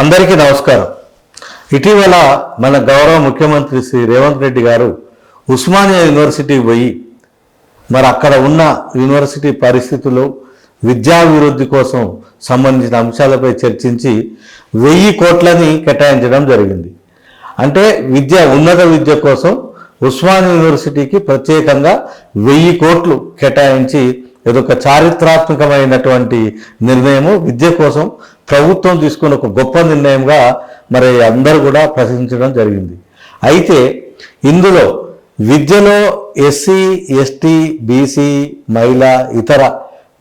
అందరికీ నమస్కారం. ఇటీవల మన గౌరవ ముఖ్యమంత్రి శ్రీ రేవంత్ రెడ్డి గారు ఉస్మానియా యూనివర్సిటీకి పోయి మరి అక్కడ ఉన్న యూనివర్సిటీ పరిస్థితులు విద్యాభివృద్ధి కోసం సంబంధించిన అంశాలపై చర్చించి వెయ్యి కోట్లని కేటాయించడం జరిగింది. అంటే విద్య ఉన్నత విద్య కోసం ఉస్మానియా యూనివర్సిటీకి ప్రత్యేకంగా వెయ్యి కోట్లు కేటాయించి ఇదొక చారిత్రాత్మకమైనటువంటి నిర్ణయము విద్య కోసం ప్రభుత్వం తీసుకున్న ఒక గొప్ప నిర్ణయంగా మరి అందరూ కూడా ప్రశంసించడం జరిగింది. అయితే ఇందులో విద్యలో ఎస్సీ ఎస్టీ బీసీ మహిళ ఇతర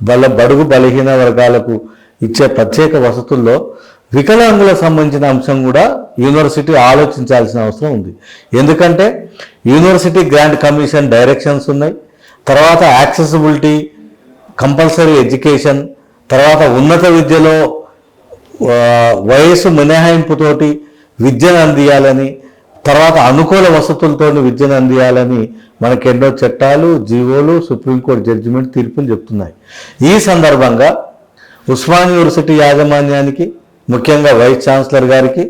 బల బడుగు బలహీన వర్గాలకు ఇచ్చే ప్రత్యేక వసతుల్లో వికలాంగులకు సంబంధించిన అంశం కూడా యూనివర్సిటీ ఆలోచించాల్సిన అవసరం ఉంది. ఎందుకంటే యూనివర్సిటీ గ్రాంట్ కమిషన్ డైరెక్షన్స్ ఉన్నాయి. తర్వాత యాక్సెసిబిలిటీ కంపల్సరీ ఎడ్యుకేషన్ తర్వాత ఉన్నత విద్యలో వయసు మినహాయింపుతోటి విద్యను అందియాలని తర్వాత అనుకూల వసతులతో విద్యను అందియాలని మనకి ఎన్నో చట్టాలు జీవోలు సుప్రీంకోర్టు జడ్జిమెంట్ తీర్పులు చెప్తున్నాయి. ఈ సందర్భంగా ఉస్మాన్ యూనివర్సిటీ యాజమాన్యానికి ముఖ్యంగా వైస్ ఛాన్సలర్ గారికి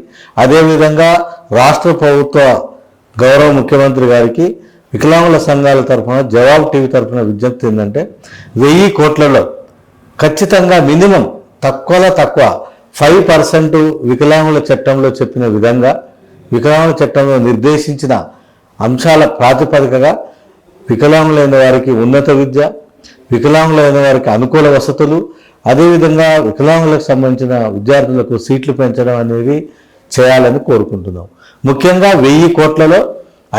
అదేవిధంగా రాష్ట్ర ప్రభుత్వ గౌరవ ముఖ్యమంత్రి గారికి వికలాంగుల సంఘాల తరఫున జవాబు టీవీ తరఫున విజ్ఞప్తి ఏంటంటే వెయ్యి కోట్లలో ఖచ్చితంగా మినిమం తక్కువలో తక్కువ ఫైవ్ పర్సెంట్ వికలాంగుల చట్టంలో చెప్పిన విధంగా వికలాంగుల చట్టంలో నిర్దేశించిన అంశాల ప్రాతిపదికగా వికలాంగులైన వారికి ఉన్నత విద్య వికలాంగులైన వారికి అనుకూల వసతులు అదేవిధంగా వికలాంగులకు సంబంధించిన విద్యార్థులకు సీట్లు పెంచడం అనేది చేయాలని కోరుకుంటున్నాం. ముఖ్యంగా వెయ్యి కోట్లలో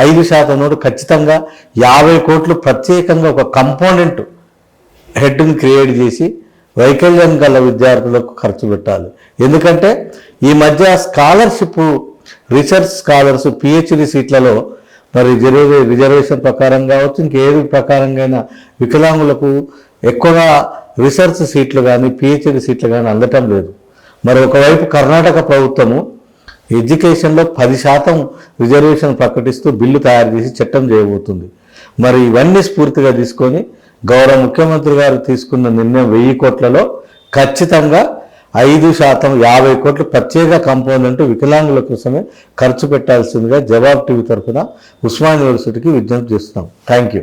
ఐదు శాతం నోటు ఖచ్చితంగా యాభై కోట్లు ప్రత్యేకంగా ఒక కంపోనెంట్ హెడ్ని క్రియేట్ చేసి వైకల్యం గల విద్యార్థులకు ఖర్చు పెట్టాలి. ఎందుకంటే ఈ మధ్య స్కాలర్షిప్ రీసెర్చ్ స్కాలర్స్ పిహెచ్డి సీట్లలో మరి రిజర్వే రిజర్వేషన్ ప్రకారం కావచ్చు ఇంకేది ప్రకారంగా వికలాంగులకు ఎక్కువగా రీసెర్చ్ సీట్లు కానీ పిహెచ్డి సీట్లు కానీ అందటం లేదు. మరి ఒకవైపు కర్ణాటక ప్రభుత్వము ఎడ్యుకేషన్లో పది శాతం రిజర్వేషన్ ప్రకటిస్తూ బిల్లు తయారు చేసి చట్టం చేయబోతుంది. మరి ఇవన్నీ స్ఫూర్తిగా తీసుకొని గౌరవ ముఖ్యమంత్రి గారు తీసుకున్న నిర్ణయం వెయ్యి కోట్లలో ఖచ్చితంగా ఐదు శాతం యాభై కోట్లు ప్రత్యేక కంపోనెంట్ వికలాంగుల కోసమే ఖర్చు పెట్టాల్సిందిగా జవాబు టీవీ తరఫున ఉస్మాన్ యూనివర్సిటీకి విజ్ఞప్తి చేస్తున్నాం. Thank you.